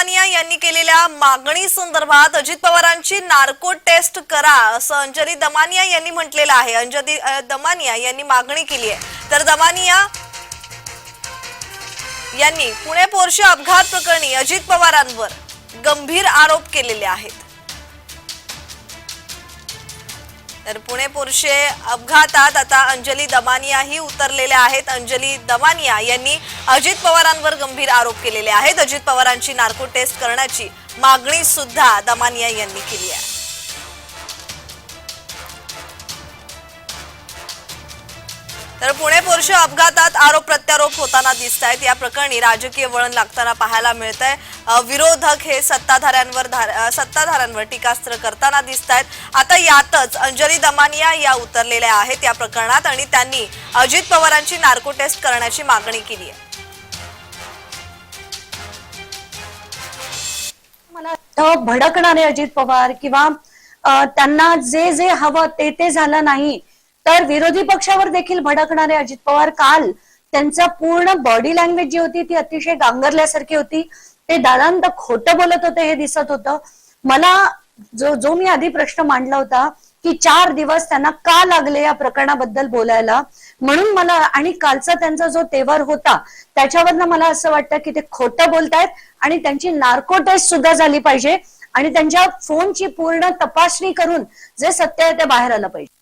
दमानिया यांनी केलेल्या मागणी संदर्भात अजित पवारांची नार्को टेस्ट करा असं अंजली दमानिया यांनी म्हटलेलं आहे. अंजली दमानिया यांनी मागणी केली आहे. तर दमानिया यांनी पुणे पोर्शे अपघात प्रकरणी अजित पवारांवर गंभीर आरोप केलेले आहेत. तर पुणे पुरुषे अपघातात आता अंजली दमानियाही उतरलेल्या आहेत. अंजली दमानिया यांनी अजित पवारांवर गंभीर आरोप केलेले आहेत. अजित पवारांची नार्को टेस्ट करण्याची मागणी सुद्धा दमानिया यांनी केली आहे. तर पुणे पोर्शे अपघातात आरोप प्रत्यारोप होताना दिसत आहेत या प्रकरणी राजकीय वळण लागताना पाहायला मिळत आहे विरोधक हे सत्ताधाऱ्यांवर धार- सत्ताधाऱ्यांवर टीकास्त्र करताना दिसत आहेत आता यातच अंजली दमानिया या उतरलेल्या आहेत या प्रकरणात आणि त्यांनी अजित पवारांची नार्को टेस्ट करण्याची मागणी केली आहे. मला भडकणारे अजित पवार किंवा त्यांना जे जे हवं ते ते झालं नाही. तर विरोधी पक्षावर देखील भडकणारे अजित पवार काल त्यांचा पूर्ण बॉडी लँग्वेज जी होती ती अतिशय गांगरल्यासारखी होती. ते दादांत खोटं बोलत होते हे दिसत होतं. मला जो जो मी आधी प्रश्न मांडला होता की चार दिवस त्यांना का लागले या प्रकरणाबद्दल बोलायला? म्हणून मला आणि कालचा त्यांचा जो तेवर होता त्याच्यावरनं मला असं वाटतं की ते खोटं बोलतायत आणि त्यांची नार्को टेस्ट सुद्धा झाली पाहिजे आणि त्यांच्या फोनची पूर्ण तपासणी करून जे सत्य आहे ते बाहेर आलं पाहिजे.